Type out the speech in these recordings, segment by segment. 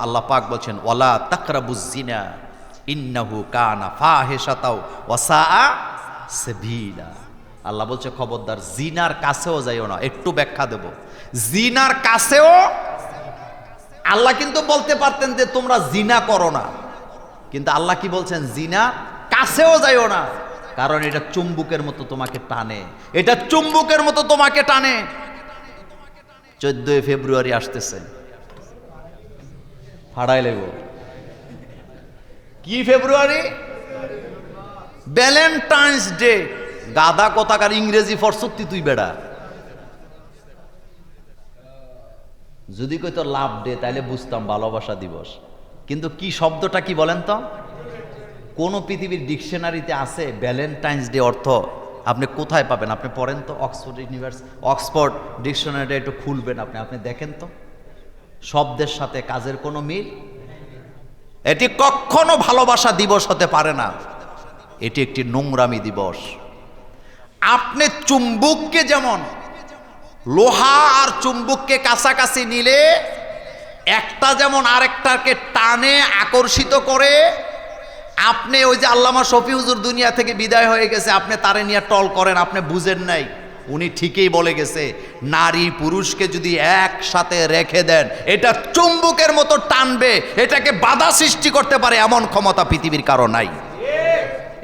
আল্লাহ পাক বলছেন, ওয়ালা তাকরাবুজ্জিনা ইন্নাহু কানা ফাহিশাতাও ওয়াসাআ সাবিলা। আল্লাহ বলছে, খবরদার, জিনার কাছেও যাইও না, একটু ব্যাখ্যা দেব। জিনার কাছেও আল্লাহ কিন্তু বলতে পারতেন যে তোমরা জিনা করো না। কিন্তু আল্লাহ কি বলছেন, জিনা কাছেও যাইও না, কারণ এটা চুম্বুকের মতো তোমাকে টানে। এটা চুম্বুকের মতো তোমাকে টানে। চোদ্দই ফেব্রুয়ারি আসতেছে। ফাড়াই লেব কি ফেব্রুয়ারি? ভ্যালেন্টাইন্স ডে গাদা কথাকার ইংরেজি ফরসত্তি তুই বেড়া। যদি কই তো লাভ ডে তাহলে বুঝতাম ভালোবাসা দিবস। কিন্তু কি শব্দটা কি বলেন তো? কোন পৃথিবীর ডিকশনারিতে আছে ভ্যালেন্টাইন্স ডে অর্থ? আপনি কোথায় পাবেন? আপনি পড়েন তো অক্সফোর্ড ইউনিভার্স অক্সফোর্ড ডিকশনারিটা একটু খুলবেন আপনি। আপনি দেখেন তো? শব্দের সাথে কাজের কোনো মিল? এটি কখনো ভালোবাসা দিবস হতে পারে না। এটি একটি নোংরামি দিবস। আপনি চুম্বুককে যেমন লোহা আর চুম্বুককে কাছাকাছি নিলে, একটা যেমন আরেকটাকে টানে, আকর্ষিত করে, আপনি ওই যে আল্লামা শফি হুজুর দুনিয়া থেকে বিদায় হয়ে গেছে, আপনি তারে নিয়ে টল করেন, আপনি বুঝেন নাই। উনি ঠিকই বলে গেছে, নারী পুরুষকে যদি একসাথে রেখে দেন, এটা চুম্বুকের মতো টানবে, এটাকে বাধা সৃষ্টি করতে পারে এমন ক্ষমতা পৃথিবীর কারও নাই।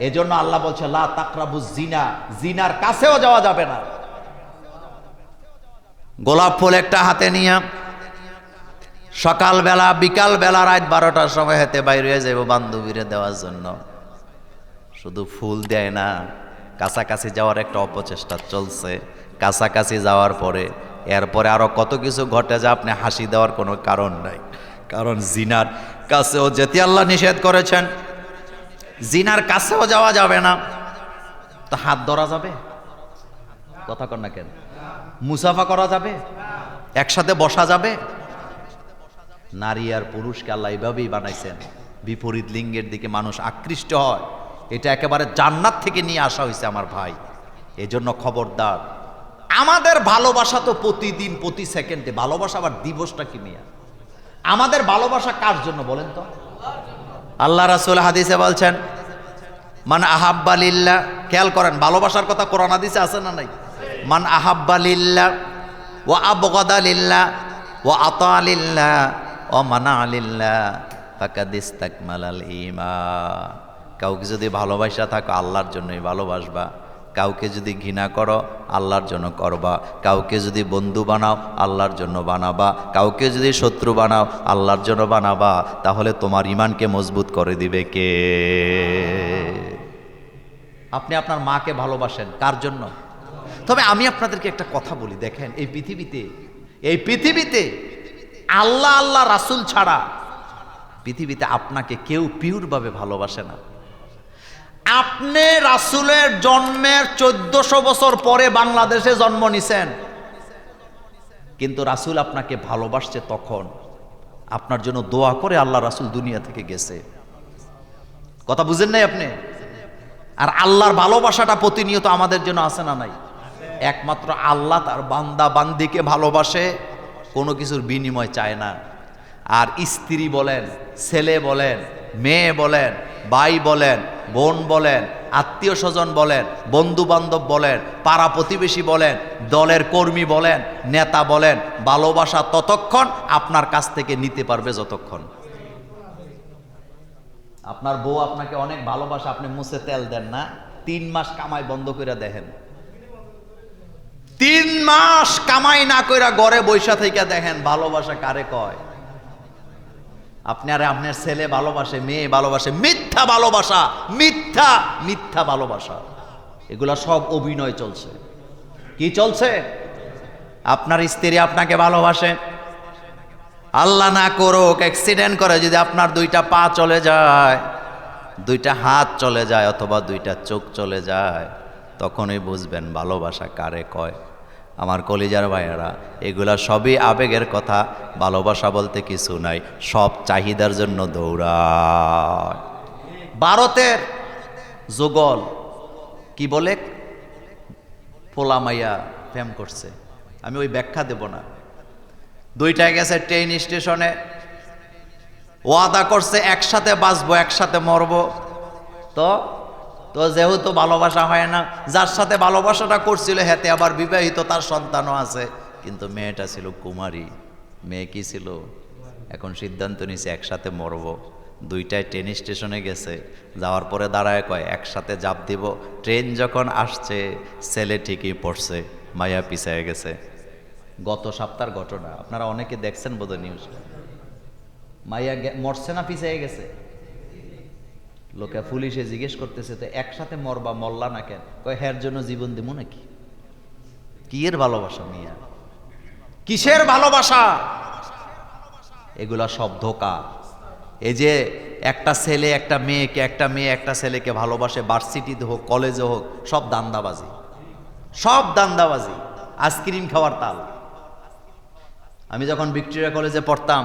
এজন্য আল্লাহ বলছে, লা তাকরাবু জিনা জিনার কাছেও যাওয়া যাবে না। গোলাপ ফুল একটা হাতে নিয়ে সকাল সকালবেলা, বিকালবেলা, রাত বারোটার সময় হেতে বাইরে যাইব বান্ধবীরে দেওয়ার জন্য। শুধু ফুল দেয় না কাছাকাছি যাওয়ার একটা অপচেষ্টা চলছে। কাছাকাছি যাওয়ার পরে, এরপরে আরও কত কিছু ঘটে যা আপনি হাসি দেওয়ার কোনো কারণ নাই। কারণ জিনার কাছেও যেতে আল্লাহ নিষেধ করেছেন। জিনার কাছেও যাওয়া যাবে না। তা হাত ধরা যাবে? কথা কর না কেন? মুসাফা করা যাবে? একসাথে বসা যাবে? নারী আর পুরুষকে আল্লাহ এইভাবেই বানাইছেন। বিপরীত লিঙ্গের দিকে মানুষ আকৃষ্ট হয়। এটা একেবারে জান্নাত থেকে নিয়ে আসা হয়েছে আমার ভাই। এজন্য খবরদার। আমাদের ভালোবাসা তো প্রতিদিন, প্রতি সেকেন্ডে। ভালোবাসা আবার দিবসটা কি মিয়া? আমাদের ভালোবাসা কার জন্য বলেন তো? আল্লাহ রাসুল হাদিসে বলছেন, মান আহাব্বালিল্লা খেয়াল করেন, ভালোবাসার কথা কোরআন হাদিসে আছে না নাই? মান আহাব্বালিল্লা ও আবগদালিল্লা ও আতালিল্লা ও মানা আলিল্লা ফাকাদিস্তাকমালাল ইমা কাউকে যদি ভালোবাসা থাকো, আল্লাহর জন্যই ভালোবাসবা। কাউকে যদি ঘৃণা করো, আল্লাহর জন্য করবা। কাউকে যদি বন্ধু বানাও, আল্লাহর জন্য বানাবা। কাউকে যদি শত্রু বানাও, আল্লাহর জন্য বানাবা। তাহলে তোমার ইমানকে মজবুত করে দিবে কে? আপনি আপনার মাকে ভালোবাসেন, কার জন্য? তবে আমি আপনাদেরকে একটা কথা বলি, দেখেন, এই পৃথিবীতে এই পৃথিবীতে আল্লাহ আল্লাহ রাসুল ছাড়া পৃথিবীতে আপনাকে কেউ পিওরভাবে ভালোবাসে না। আপনি রাসুলের জন্মের চোদ্দশো বছর পরে বাংলাদেশে জন্ম নিছেন। কিন্তু রাসুল আপনাকে ভালোবাসছে তখন। আপনার জন্য দোয়া করে আল্লাহ রাসুল দুনিয়া থেকে গেছে। কথা বুঝেন নাই আপনি? আর আল্লাহর ভালোবাসাটা প্রতিনিয়ত আমাদের জন্য আছে না নাই? একমাত্র আল্লাহ তার বান্দা বান্দিকে ভালোবাসে, কোনো কিছুর বিনিময় চায় না। আর স্ত্রী বলেন, ছেলে বলেন, মেয়ে বলেন ভাই বলেন, বোন বলেন, আত্মীয় স্বজন বলেন বন্ধু বান্ধব বলেন, পাড়া প্রতিবেশী বলেন, দলের কর্মী বলেন, নেতা বলেন, ভালোবাসা ততক্ষণ আপনার কাছ থেকে নিতে পারবে যতক্ষণ। আপনার বউ আপনাকে অনেক ভালোবাসা, আপনি মুছে তেল দেন না, তিন মাস কামাই বন্ধ করে দেখেন। তিন মাস কামাই না কইরা ঘরে বৈশা থেকে দেখেন, ভালোবাসা কারে কয়? আপনি আর আপনার ছেলে ভালোবাসে, মেয়ে ভালোবাসে, মিথ্যা ভালোবাসা, মিথ্যা মিথ্যা ভালোবাসা। এগুলা সব অভিনয় চলছে। কি চলছে? আপনার স্ত্রী আপনাকে ভালোবাসে? আল্লাহ না করুক অ্যাক্সিডেন্ট করে যদি আপনার দুইটা পা চলে যায়, দুইটা হাত চলে যায় অথবা দুইটা চোখ চলে যায়, তখনই বুঝবেন ভালোবাসা কারে কয়। আমার কলিজার ভাইয়েরা, এগুলা সবই আবেগের কথা, ভালোবাসা বলতে কিছু নাই, সব চাহিদার জন্য দৌড়ায়। ভারতের যুগল, কি বলে? পোলামাইয়া প্রেম করছে। আমি ওই ব্যাখ্যা দেব না। দুইটা গেছে ট্রেন স্টেশনে। ওয়াদা করছে একসাথে বাঁচবো, একসাথে মরবো। তো তো যেহেতু ভালোবাসা হয় না, যার সাথে ভালোবাসাটা করছিল হেতে আবার বিবাহিত, তার সন্তানও আছে। কিন্তু মেয়েটা ছিল কুমারী। মেয়ে কি ছিল? এখন সিদ্ধান্ত নিছে একসাথে মরব। দুইটায় ট্রেন স্টেশনে গেছে। যাওয়ার পরে দাঁড়ায় কয়, একসাথে জাপ দিব। ট্রেন যখন আসছে, ছেলে ঠিকই পড়ছে, মায়া পিছায় গেছে। গত সপ্তাহের ঘটনা। আপনারা অনেকে দেখছেন বোধহয় নিউজ মাইয়া মরছে না, পিছিয়ে গেছে? লোকে পুলিশে জিজ্ঞেস করতেছে, তো একসাথে মরবা মল্লা না কেন? কয়, হ্যার জন্য জীবন দিব নাকি? কি এর ভালোবাসা মিয়া? কিসের ভালোবাসা? এগুলা সব ধোকা এই যে একটা ছেলে, একটা মেয়েকে, একটা মেয়ে একটা ছেলেকে ভালোবাসে, ভার্সিটিতে হোক, কলেজে হোক, সব দান্দাবাজি। সব দান্দাবাজি। আইসক্রিম খাওয়ার তাল। আমি যখন ভিক্টোরিয়া কলেজে পড়তাম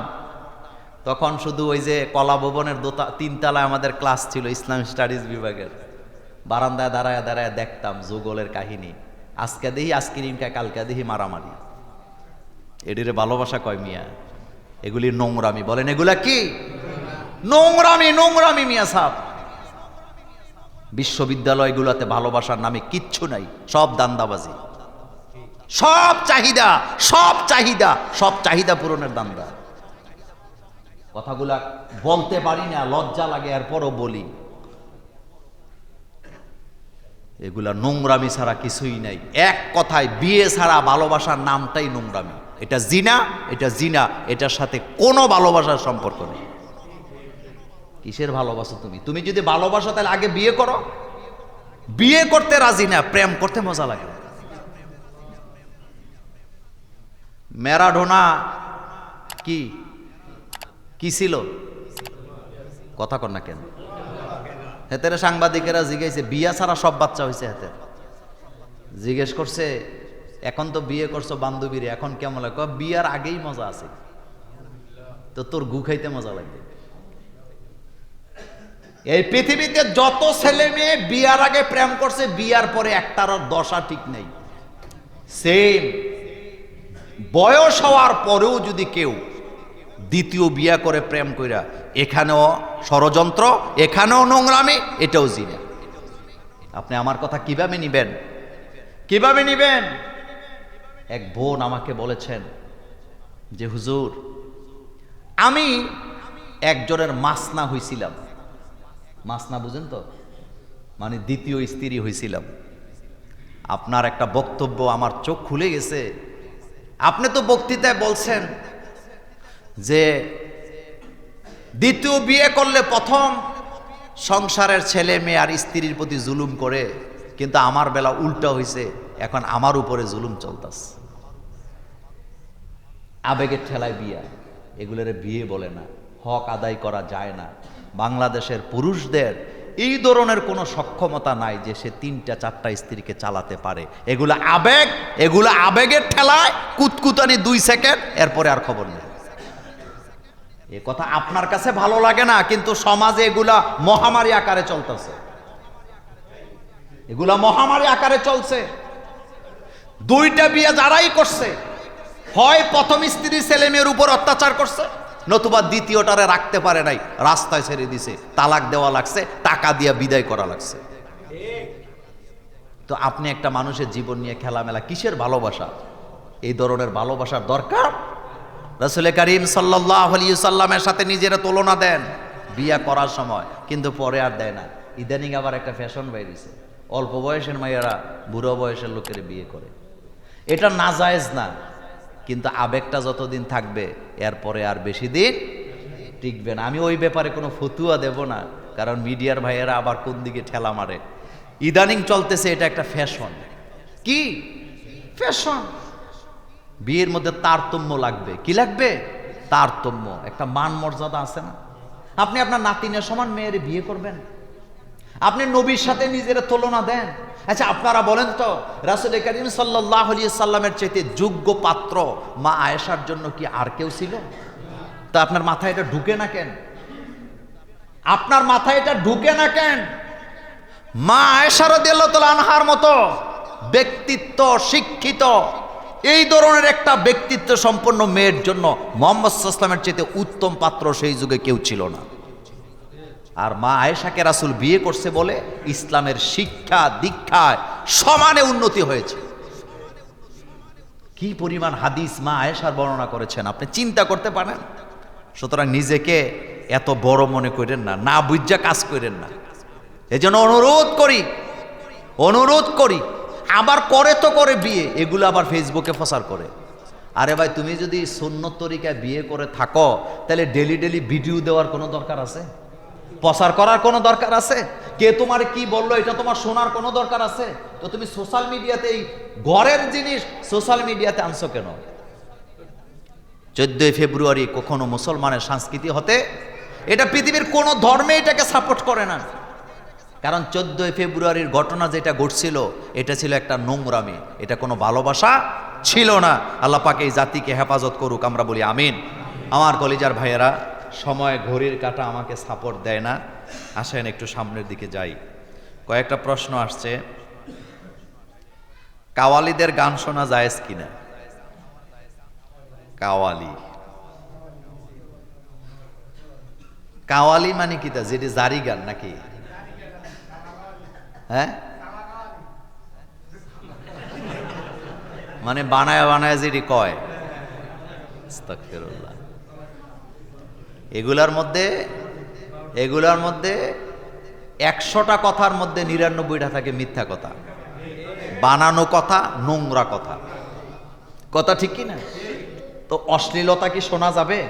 তখন শুধু ওই যে কলা ভবনের দোতা, তিনতলায় আমাদের ক্লাস ছিল, ইসলাম স্টাডিজ বিভাগের। বারান্দায় দাঁড়ায় দাঁড়ায় দেখতাম যুগলের কাহিনী। আজকে দেখি আইসক্রিম খায় কালকে দেখি মারামারি। এডিরে ভালোবাসা কয় মিয়া? এগুলি নোংরামি। বলেন, এগুলা কি? নোংরামি নোংরামি মিয়া সাহ বিশ্ববিদ্যালয়গুলোতে ভালোবাসার নামে কিচ্ছু নাই, সব দান্দাবাজি। সব চাহিদা সব চাহিদা সব চাহিদা পূরণের দান্দা। কথাগুলা বলতে পারি না, লজ্জা লাগে, এরপরও বলি। এগুলা নোংরামি ছাড়া কিছুই নাই। এক কথায় বিয়ে ছাড়া ভালোবাসার নামটাই নোংরামি। এটা জিনা এটা জিনা, এটার সাথে কোনো ভালোবাসার সম্পর্ক নেই। কিসের ভালোবাসো তুমি? তুমি যদি ভালোবাসো, তাহলে আগে বিয়ে করো। বিয়ে করতে রাজি না, প্রেম করতে মজা লাগে ম্যারাডোনা কি? কি ছিল? কথা কর না কেন? হেতের সাংবাদিকেরা জিজ্ঞেসে বিয়া ছাড়া সব বাচ্চা হয়েছে হেতে। জিজ্ঞেস করছে, এখন তো বিয়ে করছ বান্ধবীরে, এখন কেমন লাগে? বিয়ার আগেই মজা আছে। তো তোর গু খাইতে মজা লাগবে। এই পৃথিবীতে যত ছেলে মেয়ে বিয়ার আগে প্রেম করছে, বিয়ার পরে একটার দশা ঠিক নেই। সেম বয়স হওয়ার পরেও যদি কেউ দ্বিতীয় বিয়া করে প্রেম কইরা, এখানেও ষড়যন্ত্র, এখানেও নোংরামি, এটাও জিনা। আপনি আমার কথা কীভাবে নিবেন? কীভাবে নিবেন? এক বোন আমাকে বলেছেন যে, হুজুর, আমি একজনের মাসনা হইছিলাম। মাসনা বুঝেন তো? মানে দ্বিতীয় স্ত্রী হইছিলাম। আপনার একটা বক্তব্য আমার চোখ খুলে গেছে। আপনি তো বক্তৃতায় বলছেন যে দ্বিতীয় বিয়ে করলে প্রথম সংসারের ছেলে মেয়ে আর স্ত্রীর প্রতি জুলুম করে, কিন্তু আমার বেলা উল্টা হয়েছে এখন আমার উপরে জুলুম চলতেছে। আবেগের ঠেলায় বিয়া, এগুলোর বিয়ে বলে না, হক আদায় করা যায় না। বাংলাদেশের পুরুষদের এই ধরনের কোনো সক্ষমতা নাই যে সে তিনটা, চারটা স্ত্রীকে চালাতে পারে। এগুলো আবেগ, এগুলো আবেগের ঠেলায় কুতকুতানি দুই সেকেন্ড, এরপরে আর খবর নেই। এ কথা আপনার কাছে ভালো লাগে না, কিন্তু সমাজে এগুলা মহামারী আকারে চলতেছে। এগুলা মহামারী আকারে চলছে। দুইটা বিয়ে যারাই করছে, হয় প্রথম স্ত্রী ছেলে মেয়ের উপর অত্যাচার করছে, নতুবা দ্বিতীয়টারে রাখতে পারে নাই, রাস্তায় ছেড়ে দিছে, তালাক দেওয়া লাগছে, টাকা দিয়ে বিদায় করা লাগছে। তো আপনি একটা মানুষের জীবন নিয়ে খেলামেলা, কিসের ভালোবাসা? এই ধরনের ভালোবাসার দরকার? রসুল করিম সাল্লাহ সাল্লামের সাথে নিজেরা তুলনা দেন। বিয়া করার সময়, কিন্তু পরে আর দেয় না। ইদানিং আবার একটা ফ্যাশন বাইরেছে অল্প বয়সের মাইয়ারা বুড়ো বয়সের লোকের বিয়ে করে। এটা নাজায়েজ না, কিন্তু আবেগটা যতদিন থাকবে এরপরে আর বেশি দিন টিকবে না। আমি ওই ব্যাপারে কোনো ফতুয়া দেব না, কারণ মিডিয়ার ভাইয়েরা আবার কোন দিকে ঠেলা মারে। ইদানিং চলতেছে এটা একটা ফ্যাশন কি? ফ্যাশন বিয়ের মধ্যে তারতম্য লাগবে। কি লাগবে? তারতম্য। একটা মান মর্যাদা আছে না? আপনি আপনার নাতিনের সমান মেয়ের বিয়ে করবেন। আপনি নবীর সাথে নিজের তুলনা দেন। আচ্ছা আপনারা বলেন তো, রাসুল করিম সাল্লাহ সাল্লামের চাইতে যোগ্য পাত্র মা আয়েশার জন্য কি আর কেউ ছিল? তা আপনার মাথায় এটা ঢুকে না কেন? আপনার মাথায় এটা ঢুকে না কেন? মা আয়েশার আনহার মতো ব্যক্তিত্ব, শিক্ষিত এই ধরনের একটা ব্যক্তিত্ব সম্পন্ন মেয়ের জন্য মোহাম্মদ ইসলামের চেয়ে উত্তম পাত্র সেই যুগে কেউ ছিল না। আর মা আয়েশাকে রাসুল বিয়ে করছে বলে ইসলামের শিক্ষা দীক্ষায় সমানে উন্নতি হয়েছে। কি পরিমাণ হাদিস মা আয়েশার বর্ণনা করেছেন আপনি চিন্তা করতে পারেন? সুতরাং নিজেকে এত বড় মনে করেন না না বুঝা কাজ করেন না। এজন্য অনুরোধ করি অনুরোধ করি আবার করে তো করে বিয়ে। এগুলো আবার ফেসবুকে প্রচার করে। আরে ভাই, তুমি যদি সুন্নত তরিকায় বিয়ে করে থাকো, তাহলে ডেলি ডেলি ভিডিও দেওয়ার কোনো দরকার আছে? প্রচার করার কোনো দরকার আছে? কে তোমার কি বলল, এটা তোমার শোনার কোনো দরকার আছে? তো তুমি সোশ্যাল মিডিয়াতে এই ঘরের জিনিস সোশ্যাল মিডিয়াতে আনছো কেন? চোদ্দই ফেব্রুয়ারি কখনো মুসলমানের সংস্কৃতি হতে, এটা পৃথিবীর কোনো ধর্মে এটাকে সাপোর্ট করে না। কারণ চোদ্দই ফেব্রুয়ারির ঘটনা যেটা ঘটছিল, এটা ছিল একটা নোংরামি। এটা কোনো ভালোবাসা ছিল না। আল্লাহ পাকে এই জাতিকে হেফাজত করুক, আমরা বলি আমিন। আমার কলিজার ভাইয়েরা, সময় ঘড়ির কাটা আমাকে সাপোর্ট দেয় না। আসেন, একটু সামনের দিকে যাই। কয়েকটা প্রশ্ন আসছে। কাওয়ালিদের গান শোনা যায়জ কিনা? কাওয়ালি। কাওয়ালি মানে কি তা? যেটি জারি গান নাকি? হ্যাঁ? মানে বানায় বানায় যেটি কয়। এগুলার মধ্যে এগুলার মধ্যে একশোটা কথার মধ্যে নিরানব্বইটা থাকে মিথ্যা কথা। বানানো কথা, নোংরা কথা। কথা ঠিক কি না তো অশ্লীলতা কি শোনা যাবে?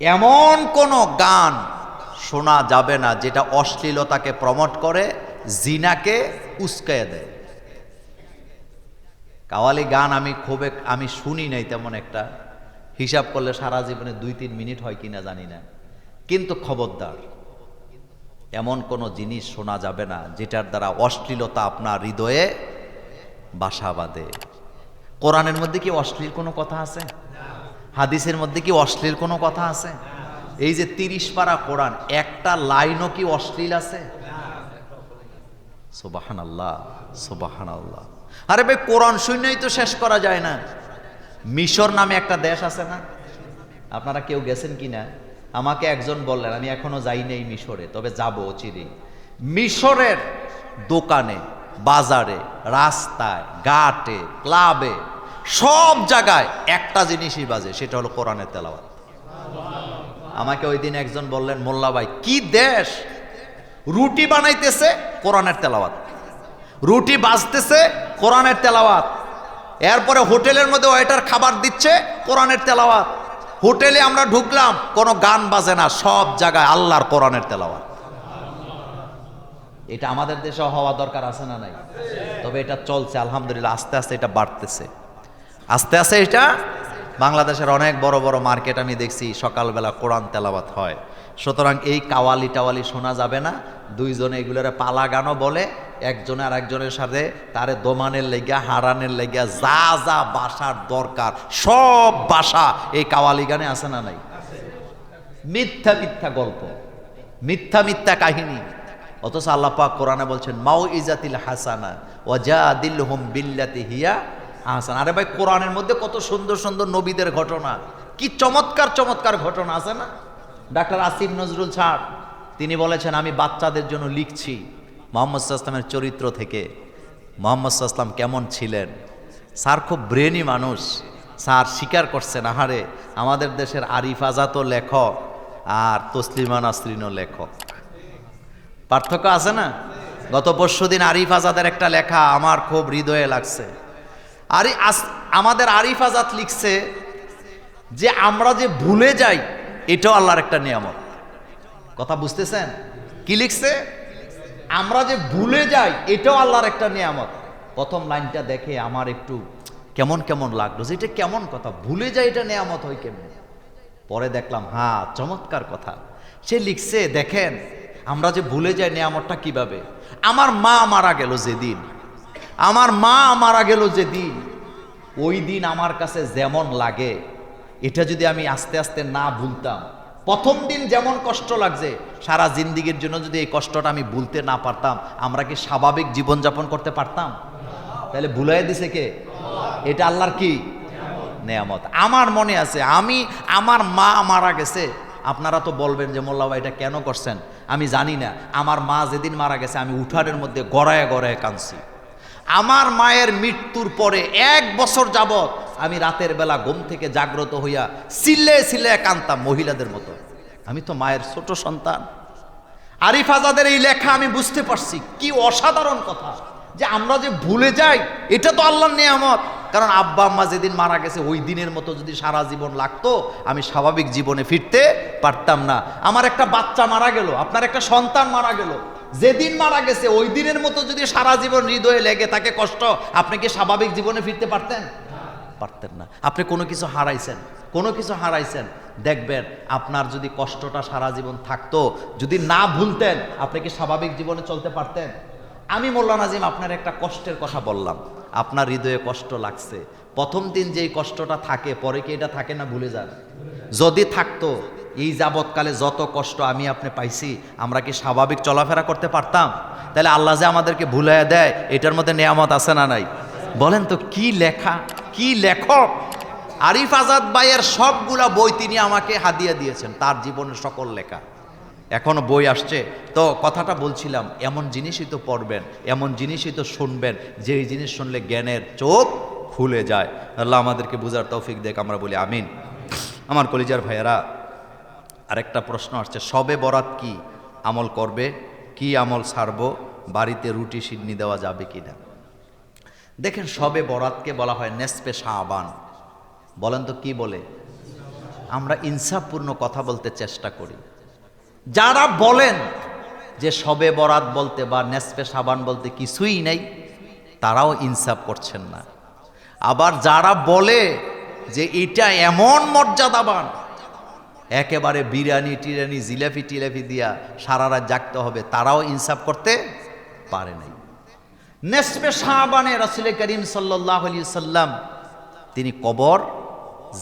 এমন কোন গান শোনা যাবে না, যেটা অশ্লীলতাকে প্রমোট করে, জিনাকে উস্কায় দেয়। কাওয়ালি গান আমি খুব আমি শুনি নাই তেমন একটা। হিসাব করলে সারা জীবনে দুই তিন মিনিট হয় কিনা জানি না। কিন্তু খবরদার, এমন কোনো জিনিস শোনা যাবে না, যেটার দ্বারা অশ্লীলতা আপনার হৃদয়ে বাসা বাঁধে। কোরআনের মধ্যে কি অশ্লীল কোনো কথা আছে? হাদিসের মধ্যে কি অশ্লীল কোনো কথা আছে? এই যে তিরিশ পারা কোরআন, একটা লাইনও কি অশ্লীল আছে? সুবাহান আল্লাহ সুবাহান আল্লাহ আরে ভাই, কোরআন শূন্যই তো শেষ করা যায় না। মিশর নামে একটা দেশ আছে না? আপনারা কেউ গেছেন কি না? আমাকে একজন বললেন, আমি এখনও যাই নাই মিশরে, তবে যাব চিরি। মিশরের দোকানে, বাজারে, রাস্তায়, ঘাটে, ক্লাবে, সব জায়গায় একটা জিনিসই বাজে, সেটা হলো কোরআনের তেলাওয়াত। আমাকে ওই দিন একজন বললেন, মোল্লা ভাই, কি দেশ? রুটি বানাইতেছে কোরআনের তেলাওয়াত। রুটি বাজতেছে কোরআনের তেলাওয়াত। এরপরে হোটেলের মধ্যে ওয়েটার খাবার দিচ্ছে কোরআনের তেলাওয়াত। হোটেলে আমরা ঢুকলাম, কোনো গান বাজে না, সব জায়গায় আল্লাহর কোরআনের তেলাওয়াত। এটা আমাদের দেশে হওয়া দরকার আছে না নাই? তবে এটা চলছে, আলহামদুলিল্লাহ, আস্তে আস্তে এটা বাড়তেছে। আস্তে আস্তে এটা বাংলাদেশের অনেক বড় বড় মার্কেট আমি দেখছি সকালবেলা কোরআন তেলাওয়াত হয়। সুতরাং এই কাওয়ালি টাওয়ালি শোনা যাবে না। দুইজনে এগুলোরে পালা গানও বলে, একজনে আর একজনের সাথে তারে দোমানের লেগিয়া, হারানের লেগিয়া, যা যা বাসার দরকার, সব বাসা। এই কাওয়ালি গানে আছে না নাই? মিথ্যা মিথ্যা গল্প, মিথ্যা মিথ্যা কাহিনী। অথচ আল্লাহ পাক কোরআনে বলছেন মাও ইজাতিল হাসানা ওয়াজা দিল হুম বিল্লাতি হিয়া হাসান আরে ভাই, কোরআনের মধ্যে কত সুন্দর সুন্দর নবীদের ঘটনা। কি চমৎকার চমৎকার ঘটনা আছে না? ডাক্তার আসিফ নজরুল ছাড় তিনি বলেছেন, আমি বাচ্চাদের জন্য লিখছি মোহাম্মদ সাল্লামের চরিত্র থেকে। মোহাম্মদ সাল্লাম কেমন ছিলেন? স্যার খুব ব্রেনি মানুষ। স্যার স্বীকার করছেন, আহারে, আমাদের দেশের আরিফ আজাতও লেখক আর তসলিমা নাসরিনও লেখক। পার্থক্য আছে না? গত পরশু দিন আরিফ আজাদের একটা লেখা আমার খুব হৃদয়ে লাগছে। আরি আমাদের আরিফ আজাদ লিখছে যে আমরা যে ভুলে যাই, এটাও আল্লাহর একটা নিয়ামত। কথা বুঝতেছেন? কি লিখছে? আমরা যে ভুলে যাই, এটাও আল্লাহর একটা নিয়ামত। প্রথম লাইনটা দেখে আমার একটু কেমন কেমন লাগল, যে এটা কেমন কথা? ভুলে যাই, এটা নিয়ামত হয় কেমন? পরে দেখলাম হ্যাঁ চমৎকার কথা। সে লিখছে, দেখেন, আমরা যে ভুলে যাই, নিয়ামতটা কীভাবে? আমার মা মারা গেল যেদিন। আমার মা মারা গেল যেদিন, ওই দিন আমার কাছে যেমন লাগে। এটা যদি আমি আস্তে আস্তে না ভুলতাম, প্রথম দিন যেমন কষ্ট লাগছে, সারা জিন্দিগির জন্য যদি এই কষ্টটা আমি ভুলতে না পারতাম, আমরা কি স্বাভাবিক জীবনযাপন করতে পারতাম? তাহলে ভুলাই দিছে কে? এটা আল্লাহর কি? নেয়ামত। আমার মনে আছে, আমি, আমার মা মারা গেছে। আপনারা তো বলবেন যে, মোল্লা ভাই, এটা কেন করছেন? আমি জানি না। আমার মা যেদিন মারা গেছে, আমি উঠানের মধ্যে গড়ায় গড়ায় কাঁদছি। আমার মায়ের মৃত্যুর পরে এক বছর যাবত আমি রাতের বেলা ঘুম থেকে জাগ্রত হইয়া সিল্লে সিল্লে কানতাম মহিলাদের মতো। আমি তো মায়ের ছোট সন্তান। আরিফ আজাদের এই লেখা আমি বুঝতে পারছি, কি অসাধারণ কথা। যে আমরা যে ভুলে যাই, এটা তো আল্লাহর নিয়ামত। কারণ আব্বা আম্মা যেদিন মারা গেছে, ওই দিনের মতো যদি সারা জীবন লাগতো, আমি স্বাভাবিক জীবনে ফিরতে পারতাম না। আমার একটা বাচ্চা মারা গেল, আপনার একটা সন্তান মারা গেল। যেদিন মারা গেছে, ওই দিনের মতো যদি সারা জীবন হৃদয়ে লেগে থাকে কষ্ট, আপনি কি স্বাভাবিক জীবনে ফিরতে পারতেন? পারতেন না। আপনি কোনো কিছু হারাইছেন, কোনো কিছু হারাইছেন। দেখবেন, আপনার যদি কষ্টটা সারা জীবন থাকতো, যদি না ভুলতেন, আপনি কি স্বাভাবিক জীবনে চলতে পারতেন? আমি মোল্লা নাজিম, আপনার একটা কষ্টের কথা বললাম। আপনার হৃদয়ে কষ্ট লাগছে। প্রথম দিন যেই কষ্টটা থাকে, পরে কি এটা থাকে না ভুলে যান? যদি থাকতো এই যাবৎকালে যত কষ্ট আমি আপনি পাইছি, আমরা কি স্বাভাবিক চলাফেরা করতে পারতাম? তাহলে আল্লাহ যে আমাদেরকে ভুলাইয়া দেয়, এটার মধ্যে নেয়ামত আছে না নাই? বলেন তো, কি লেখা, কি লেখক? আরিফ আজাদ ভাইয়ের সবগুলা বই তিনি আমাকে হাদিয়া দিয়েছেন, তার জীবনের সকল লেখা। এখনও বই আসছে। তো কথাটা বলছিলাম, এমন জিনিসই তো পড়বেন, এমন জিনিসই তো শুনবেন, যেই জিনিস শুনলে জ্ঞানের চোখ খুলে যায়। আল্লাহ আমাদেরকে বুঝার তৌফিক দেখ আমরা বলি আমিন। আমার কলিজার ভাইয়েরা আরেকটা প্রশ্ন আসছে, সবে বরাত কি আমল করবে? কি আমল ছাড়বো বাড়িতে রুটি সিডনি দেওয়া যাবে কি না দেখেন, সবে বরাতকে বলা হয় নেসপে শাহবান বলেন তো কি বলে? আমরা ইনসাফপূর্ণ কথা বলতে চেষ্টা করি। যারা বলেন যে সবে বরাত বলতে বা নেসপে সাবান বলতে কিছুই নেই, তারাও ইনসাফ করছেন না। আবার যারা বলে যে এটা এমন মর্যাদাবান একেবারে বিরিয়ানি টিরানি জিলাপি, টিলাপি দিয়া সারা রাত জাগতে হবে। তারাও ইনসাফ করতে পারে নাই। নেসপে শাহবানে রাসুল করিম সাল্লাহ সাল্লাম তিনি কবর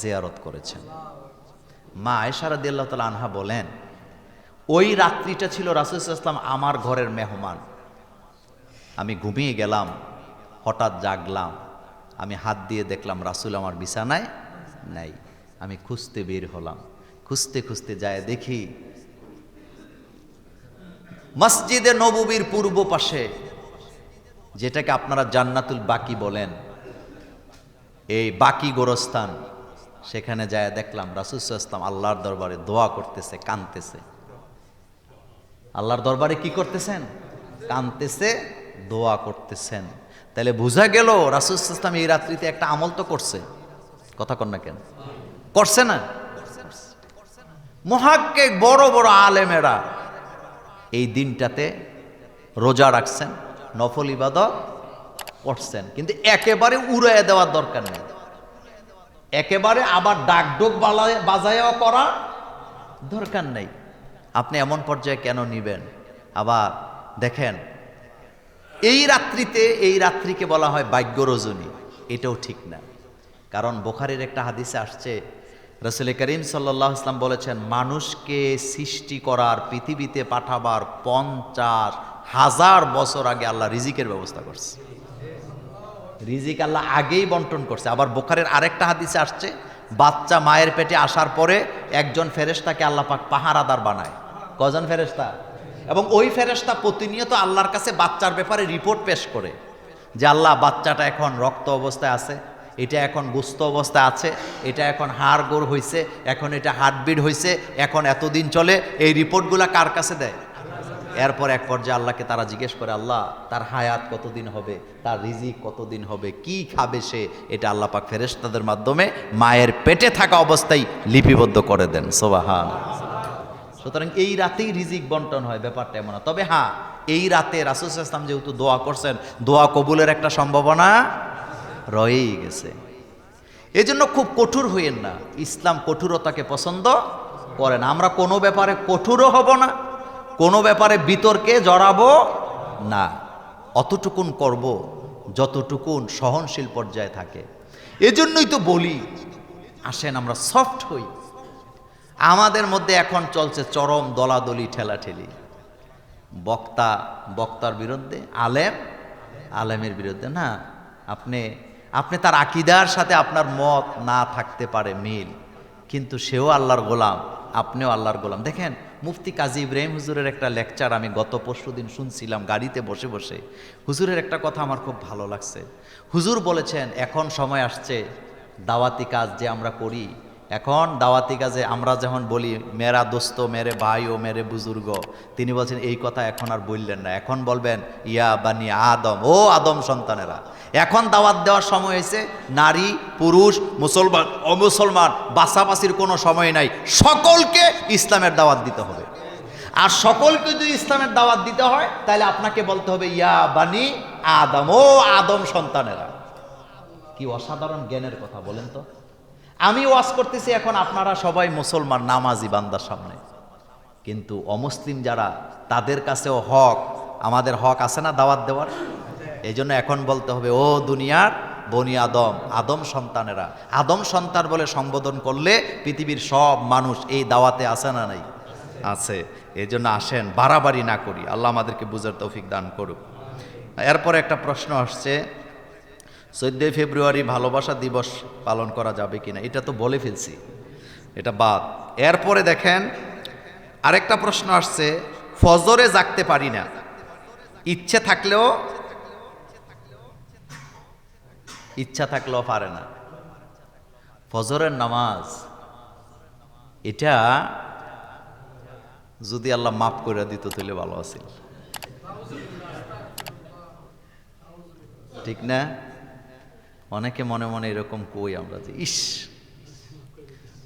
জিয়ারত করেছেন। মা তালা আনহা বলেন, ওই রাত্রিটা ছিল রাসুল ইসলাম আমার ঘরের মেহমান। আমি ঘুমিয়ে গেলাম, হঠাৎ জাগলাম। আমি হাত দিয়ে দেখলাম রাসুল আমার বিছানায় নাই। আমি খুঁজতে বের হলাম। খুঁজতে খুঁজতে যায়, দেখি মসজিদে নববীর পূর্ব পাশে, যেটাকে আপনারা জান্নাতুল বাকি বলেন, এই বাকি গোরস্থান, সেখানে যায়, দেখলাম রাসুসাল্লাম আল্লাহর দরবারে দোয়া করতেছে, কানতেছে। আল্লাহর দরবারে কি করতেছেন? কানতেছে, দোয়া করতেছেন। তাহলে বোঝা গেল রাসুসাল্লাম এই রাত্রিতে একটা আমল তো করছে। কথা কন না কেন? করছে না? মহাক্কে বড় বড় আলেমেরা। এই দিনটাতে রোজা রাখছেন, নফল ইবাদত করছেন, কিন্তু একেবারে উড়াইয়া দেওয়ার দরকার নেই। একেবারে আবার ডাকডোক বাজায়ও করা দরকার নেই। আপনি এমন পর্যায়ে কেন নিবেন? আবার দেখেন, এই রাত্রিতে, এই রাত্রিকে বলা হয় ভাগ্য রজনী এটাও ঠিক না। কারণ বোখারের একটা হাদিসে আসছে রসুল করিম সাল্লাহ ইসলাম বলেছেন, মানুষকে সৃষ্টি করার পৃথিবীতে পাঠাবার পঞ্চাশ হাজার বছর আগে আল্লাহ রিজিকের ব্যবস্থা করছে। রিজিক আল্লাহ আগেই বন্টন করছে। আবার বোখারের আরেকটা হাদিসে আসছে, বাচ্চা মায়ের পেটে আসার পরে একজন ফেরেস্তাকে আল্লাহ পাক পাহারাদার বানায়। কজন ফেরেস্তা এবং ওই ফেরেস্তা প্রতিনিয়ত আল্লাহর কাছে বাচ্চার ব্যাপারে রিপোর্ট পেশ করে যে, আল্লাহ বাচ্চাটা এখন রক্ত অবস্থায় আছে এটা এখন গুস্ত অবস্থা আছে, এটা এখন হাড় গোড় হয়েছে এখন এটা হার্টবিট হয়েছে এখন এতদিন চলে, এই রিপোর্টগুলা কার কাছে দেয়? এরপর এক পর্যায়ে আল্লাহকে তারা জিজ্ঞেস করে, আল্লাহ, তার হায়াত কতদিন হবে, তার রিজিক কতদিন হবে, কি খাবে সে? এটা আল্লাহ পাক ফেরেশতাদের মাধ্যমে মায়ের পেটে থাকা অবস্থায় লিপিবদ্ধ করে দেন, সোবাহান। সুতরাং এই রাতেই রিজিক বন্টন হয়, ব্যাপারটা এমন তবে হ্যাঁ এই রাতে রাসুল ইসলাম যেহেতু দোয়া করছেন, দোয়া কবুলের একটা সম্ভাবনা রয়েই গেছে। এই জন্য খুব কঠোর হইয়েন না। ইসলাম কঠোরতাকে পছন্দ করে না আমরা কোনো ব্যাপারে কঠোরও হব না, কোনো ব্যাপারে বিতর্কে জড়াবো না। অতটুকুন করব যতটুকুন সহনশীল পর্যায়ে থাকে। এজন্যই তো বলি, আসেন আমরা সফট হই। আমাদের মধ্যে এখন চলছে চরম দলাদলি, ঠেলাঠেলি। বক্তা, বক্তার বিরুদ্ধে, আলেম, আলেমের বিরুদ্ধে। না, আপনি আপনি তার আকিদার সাথে আপনার মত না থাকতে পারে মিল, কিন্তু সেও আল্লাহর গোলাম, আপনিও আল্লাহর গোলাম। দেখেন, মুফতি কাজী ইব্রাহিম হুজুরের একটা লেকচার আমি গত পরশু দিন শুনছিলাম গাড়িতে বসে বসে। হুজুরের একটা কথা আমার খুব ভালো লাগছে। হুজুর বলেছেন, এখন সময় আসছে দাওয়াতি কাজ যে আমরা করি এখন দাওয়াতি কাজে আমরা যখন বলি মেরা দোস্ত মেরে ভাই ও মেরে বুজুর্গ। তিনি বলছেন, এই কথা এখন আর বললেন না। এখন বলবেন, ইয়া বানি আদম। ও আদম সন্তানেরা, এখন দাওয়াত দেওয়ার সময় হয়েছে, নারী, পুরুষ, মুসলমান, অমুসলমান বাসাবাসির কোনো সময় নাই। সকলকে ইসলামের দাওয়াত দিতে হবে। আর সকলকে যদি ইসলামের দাওয়াত দিতে হয়, তাহলে আপনাকে বলতে হবে, ইয়া বানি আদম। ও আদম সন্তানেরা। কি অসাধারণ জ্ঞানের কথা বলেন তো। আমি ওয়াজ করতেছি, এখন আপনারা সবাই মুসলমান, নামাজি বান্দার সামনে। কিন্তু অমুসলিম যারা, তাদের কাছেও হক, আমাদের হক আছে না দাওয়াত দেওয়ার? এই জন্য এখন বলতে হবে, ও দুনিয়ার বনি আদম আদম সন্তানেরা। আদম সন্তান বলে সম্বোধন করলে পৃথিবীর সব মানুষ এই দাওয়াতে আছে না নাই? আছে। এই জন্য আসেন, বাড়াবাড়ি না করি। আল্লাহ আমাদেরকে বুঝার তৌফিক দান করুক। এরপরে একটা প্রশ্ন আসছে চোদ্দোই ফেব্রুয়ারি ভালোবাসা দিবস পালন করা যাবে কিনা, এটা তো বলে ফেলছি, এটা বাদ। এরপরে দেখেন, আরেকটা প্রশ্ন আসছে, ফজরে জাগতে পারি না, ইচ্ছে থাকলেও, ইচ্ছা থাকলেও পারে না। ফজরের নামাজ, এটা যদি আল্লাহ মাফ করে দিত তাহলে ভালো আছিল। ঠিক না? অনেকে মনে মনে এরকম কই আমরা যে, ইস,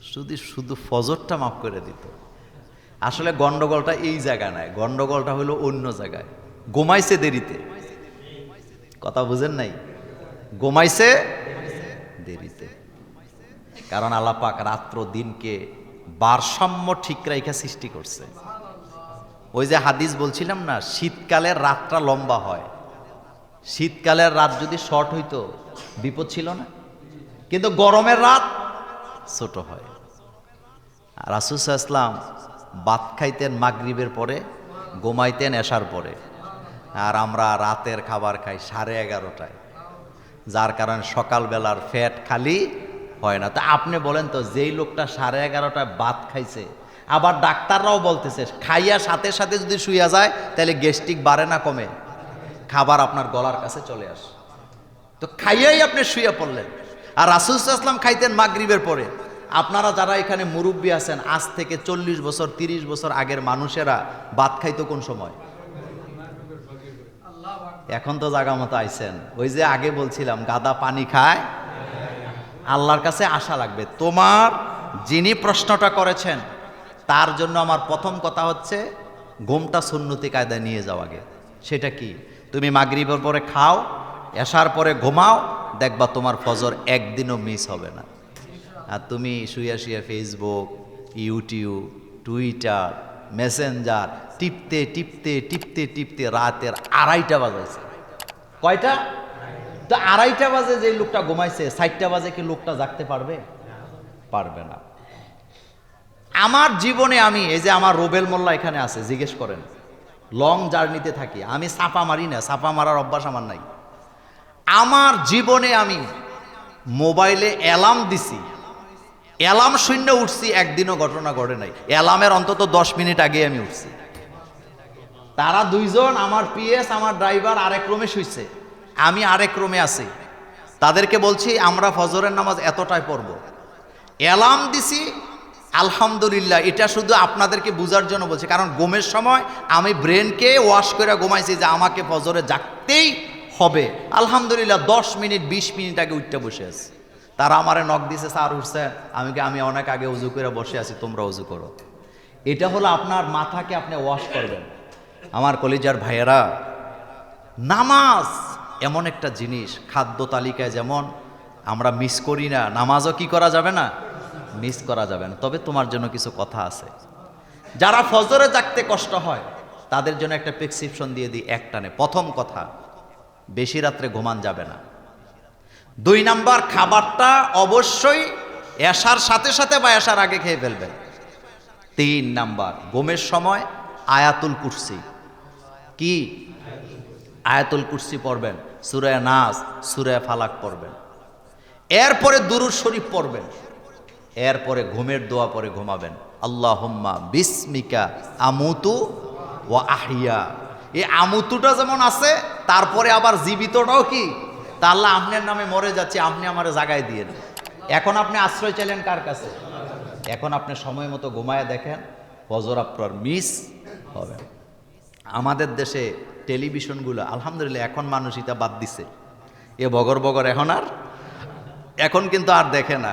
শুধু শুধু ফজরটা মাফ করে দিত। আসলে গন্ডগোলটা এই জায়গা নাই, গন্ডগোলটা হলো অন্য জায়গায়। গোমাইছে দেরিতে। কথা বুঝেন নাই? গোমাইছে দেরিতে। কারণ আলাপাক রাত্র দিনকে ভারসাম্য ঠিক রাইখা সৃষ্টি করছে। ওই যে হাদিস বলছিলাম না, শীতকালে রাতটা লম্বা হয়। শীতকালের রাত যদি শর্ট হইতো, বিপদ ছিল না। কিন্তু গরমের রাত ছোট হয়। আর রাসুসাল্লাম ভাত খাইতেন মাগরিবের পরে, ঘুমাইতেন এসার পরে। আর আমরা রাতের খাবার খাই সাড়ে এগারোটায়। যার কারণে সকালবেলার ফ্যাট খালি হয় না। তা আপনি বলেন তো, যেই লোকটা সাড়ে এগারোটায় ভাত খাইছে, আবার ডাক্তাররাও বলতেছে, খাইয়া সাথে সাথে যদি শুইয়া যায়, তাহলে গ্যাস্ট্রিক বাড়ে না কমে? খাবার আপনার গলার কাছে চলে আসে। তো খাইয়াই আপনি শুয়ে পড়লেন। আর রাসুল আসলাম খাইতেন মাগরিবের পরে। আপনারা যারা এখানে মুরব্বী আছেন, আজ থেকে চল্লিশ বছর, তিরিশ বছর আগের মানুষেরা ভাত খাইতো কোন সময়? এখন তো জাগা মতো আইছেন। ওই যে আগে বলছিলাম, গাদা পানি খায়, আল্লাহর কাছে আশা লাগবে। তোমার যিনি প্রশ্নটা করেছেন, তার জন্য আমার প্রথম কথা হচ্ছে, ঘুমটা সুন্নতি কায়দায় নিয়ে যাওয়া আগে। সেটা কি? তুমি মাগরিবের পরে খাও এসার পরে ঘুমাও, দেখবা তোমার ফজর একদিনও মিস হবে না। আর তুমি শুয়ে শুয়ে ফেসবুক ইউটিউব টুইটার মেসেঞ্জার টিপতে টিপতে টিপতে টিপতে রাতের আড়াইটা বাজাইছে কয়টা? তো আড়াইটা বাজে যে লোকটা ঘুমাইছে ষাটটা বাজে কি লোকটা জাগতে পারবে? পারবে না। আমার জীবনে আমি, এই যে আমার রোবেল মোল্লা এখানে আছে, জিজ্ঞেস করেন। লং জার্নিতে থাকি। আমি সাপা মারি না সাপা মারার অভ্যাস আমার নাই। আমার জীবনে আমি মোবাইলে অ্যালার্ম দিছি। অ্যালার্ম শূন্য উঠছি, একদিনও ঘটনা ঘটে নাই। অ্যালার্মের অন্তত দশ মিনিট আগে আমি উঠছি। তারা দুইজন, আমার পিএস, আমার ড্রাইভার, আরেক রুমে শুইছে। আমি আরেক রুমে আছি। তাদেরকে বলছি, আমরা ফজরের নামাজ এতটাই পড়ব। অ্যালার্ম দিছি আলহামদুলিল্লাহ, এটা শুধু আপনাদেরকে বোঝার জন্য বলছি, কারণ ঘুমের সময় আমি ব্রেনকে ওয়াশ করে ঘুমাইছি যে আমাকে ফজরে জাগতেই হবে। আলহামদুলিল্লাহ, দশ মিনিট, বিশ মিনিট আগে উঠতে বসে আছি। তারা আমারে নখ দিছে, স্যার, উঠছে। আমি কি আমি অনেক আগে উজু করে বসে আছি, তোমরা উজু করো। এটা হলো আপনার মাথাকে আপনি ওয়াশ করবেন। আমার কলিজার ভাইয়েরা, নামাজ এমন একটা জিনিস, খাদ্য তালিকায় যেমন আমরা মিস করি না, নামাজও কি করা যাবে না? মিস করা যাবে না। তবে তোমার জন্য কিছু কথা আছে। যারা ফজরে জাগতে কষ্ট হয়, তাদের জন্য একটা প্রেসক্রিপশন দিয়ে দিই একটানে প্রথম কথা, বেশি রাত্রে ঘুমান যাবে না। দুই নাম্বার, খাবারটা অবশ্যই এসার সাথে সাথে বা এসার আগে খেয়ে ফেলবেন। তিন নাম্বার, ঘুমের সময় আয়াতুল কুরসি। কি? আয়াতুল কুরসি পড়বেন সুরায় নাস সুরায় ফালাক পড়বেন। এরপরে দুরুদ শরীফ পড়বেন। এরপরে ঘুমের দোয়া পরে ঘুমাবেন। আল্লাহ হুম্মা বিস্মিকা আমুতু ও আহিয়া। এই আমুতুটা যেমন আছে, তারপরে আবার জীবিতটাও কি? তা আল্লাহ আপনার নামে মরে যাচ্ছে, আপনি আমারে জাগায় দিয়েন এখন আপনি আশ্রয় চাইলেন কার কাছে? এখন আপনি সময় মতো ঘুমায় দেখেন, ফজর আপনার মিস হবে। আমাদের দেশে টেলিভিশনগুলো, আলহামদুলিল্লাহ এখন মানুষ এটা বাদ দিছে। এ বগর বগর এখন আর, এখন কিন্তু আর দেখে না।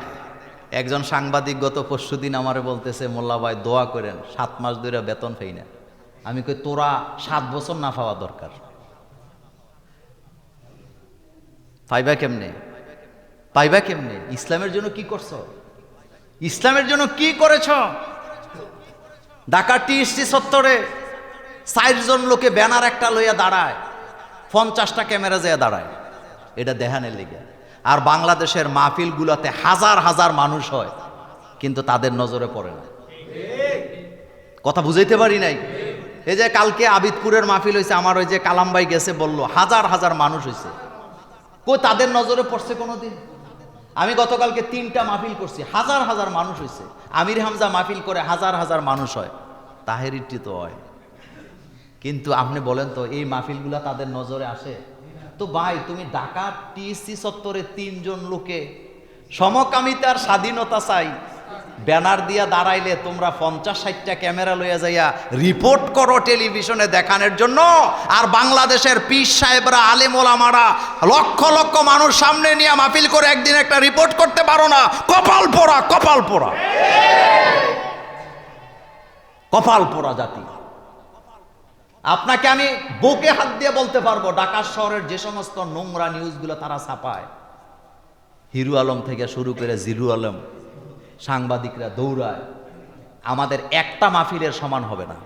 একজন সাংবাদিক গত পরশু দিন আমারে বলতেছে, মোল্লা ভাই, দোয়া করেন, সাত মাস ধরে বেতন পাই না। আমি কই, তোরা সাত বছর না পাওয়া দরকার। পাইবা কেমনে? পাইবা কেমনে? ইসলামের জন্য কি করছ? ইসলামের জন্য কি করেছ? ঢাকা টিএসটি সত্তরে ষাট জন লোকে ব্যানার একটা লইয়া দাঁড়ায়, পঞ্চাশটা ক্যামেরা যেয়ে দাঁড়ায়। এটা দেহানের লেগে আর বাংলাদেশের মাহফিলগুলোতে হাজার হাজার মানুষ হয়, কিন্তু তাদের নজরে পড়ে না। কথা বুঝাইতে পারি নাই? এই যে কালকে আবিদপুরের মাহফিল হয়েছে, আমার ওই যে কালামবাই গেছে, বলল, হাজার হাজার মানুষ হয়েছে। কই তাদের নজরে পড়ছে কোনোদিন? আমি গতকালকে তিনটা মাহফিল করছি, হাজার হাজার মানুষ হয়েছে। আমির হামজা মাহফিল করে হাজার হাজার মানুষ হয় তাহেরিটি তো হয়। কিন্তু আপনি বলেন তো, এই মাহফিলগুলা তাদের নজরে আসে? তো ভাই, তুমি ঢাকা টিএসসি চত্বরে তিনজন লোকে। সমকামিতার স্বাধীনতা চাই। ব্যানার দিয়া দাঁড়াইলে তোমরা পঞ্চাশ ষাটটা ক্যামেরা লইয়া যাইয়া রিপোর্ট করো টেলিভিশনে দেখানোর জন্য। আর বাংলাদেশের পীর সাহেবরা আলেমোলামারা লক্ষ লক্ষ মানুষ সামনে নিয়ে মাহফিল করে একদিন একটা রিপোর্ট করতে পারো না। কপাল পোড়া কপাল পোড়া। কপাল পোড়া জাতি। আপনাকে আমি বুকে হাত দিয়ে বলতে পারব ঢাকা শহরের যে সমস্ত নোংরা নিউজগুলো তারা ছাপায়। হিরু আলম থেকে শুরু করে জিরু আলম, সাংবাদিকরা দৌড়ায়। আমাদের একটা মাহফিলের সমান হবে না।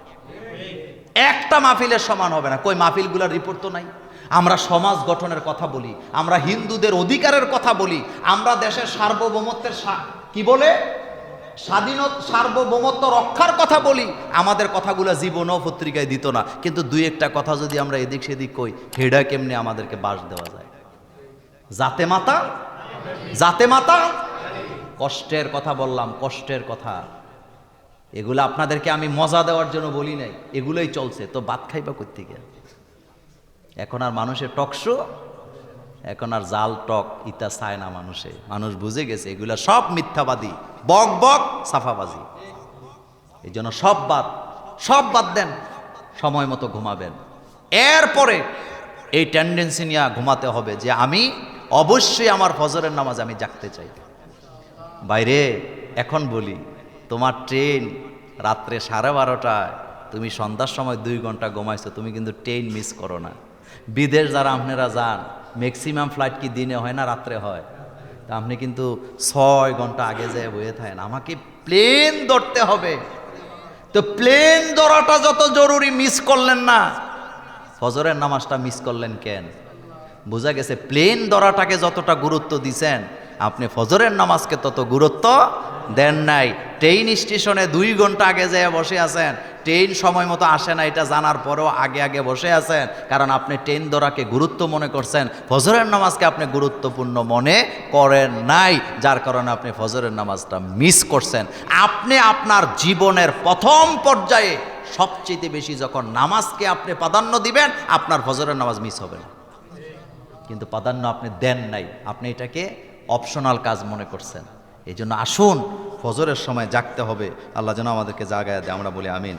একটা মাহফিলের সমান হবে না। কই, মাহফিলগুলোর রিপোর্ট তো নাই। আমরা সমাজ গঠনের কথা বলি, আমরা হিন্দুদের অধিকারের কথা বলি, আমরা দেশের সার্বভৌমত্বের কি বলে? স্বাধীনত সার্বভৌমত্ব রক্ষার কথা বলি, আমাদের কথাগুলো জীবনও পত্রিকায় দিত না। কিন্তু দুই একটা কথা যদি আমরা এদিক সেদিক কই, হেডা কেমনে আমাদেরকে বাস দেওয়া যায়? জাতে মাতা জাতে মাতা, কষ্টের কথা বললাম, কষ্টের কথা। এগুলো আপনাদেরকে আমি মজা দেওয়ার জন্য বলি নাই, এগুলোই চলছে। তো বাদ খাইবা কোথেকে এখন আর মানুষের টকশো এখন আর জাল, টক ইতা চায় না মানুষে। মানুষ বুঝে গেছে, এগুলা সব মিথ্যাবাদী। বক বক, সাফাবাজি। এই জন্য সব বাদ সব বাদ দেন, সময় মতো ঘুমাবেন। এরপরে এই টেন্ডেন্সি নিয়ে ঘুমাতে হবে যে আমি অবশ্যই আমার ফজরের নামাজ আমি জাগতে চাই। বাইরে, এখন বলি, তোমার ট্রেন রাত্রে সাড়ে বারোটায়, তুমি সন্ধ্যার সময় দুই ঘণ্টা ঘুমাইছো, তুমি কিন্তু ট্রেন মিস করো না। বিদেশ যারা আপনারা যান ম্যাক্সিমাম ফ্লাইট কি দিনে হয় না রাত্রে হয়? তা আপনি কিন্তু ছয় ঘণ্টা আগে যেয়ে বয়ে থাকেন, আমাকে প্লেন ধরতে হবে। তো প্লেন ধরাটা যত জরুরি মিস করলেন না। ফজরের নামাজটা মিস করলেন কেন? বোঝা গেছে প্লেন ধরাটাকে যতটা গুরুত্ব দিছেন, আপনি ফজরের নামাজকে তত গুরুত্ব দেন নাই। ট্রেন স্টেশনে দুই ঘণ্টা আগে যেয়ে বসে আছেন। ট্রেন সময় মতো আসে না, এটা জানার পরেও আগে আগে বসে আছেন। কারণ আপনি ট্রেন ধরাকে গুরুত্ব মনে করছেন। ফজরের নামাজকে আপনি গুরুত্বপূর্ণ মনে করেন নাই, যার কারণে আপনি ফজরের নামাজটা মিস করছেন। আপনি আপনার জীবনের প্রথম পর্যায়ে সবচেয়ে বেশি যখন নামাজকে আপনি প্রাধান্য দিবেন, আপনার ফজরের নামাজ মিস হবে না। কিন্তু প্রাধান্য আপনি দেন নাই। আপনি এটাকে অপশনাল কাজ মনে করছেন। এই জন্য আসুন, ফজরের সময় জাগতে হবে। আল্লাহ যেন আমাদেরকে জাগায় দেয়। আমরা বলি আমিন।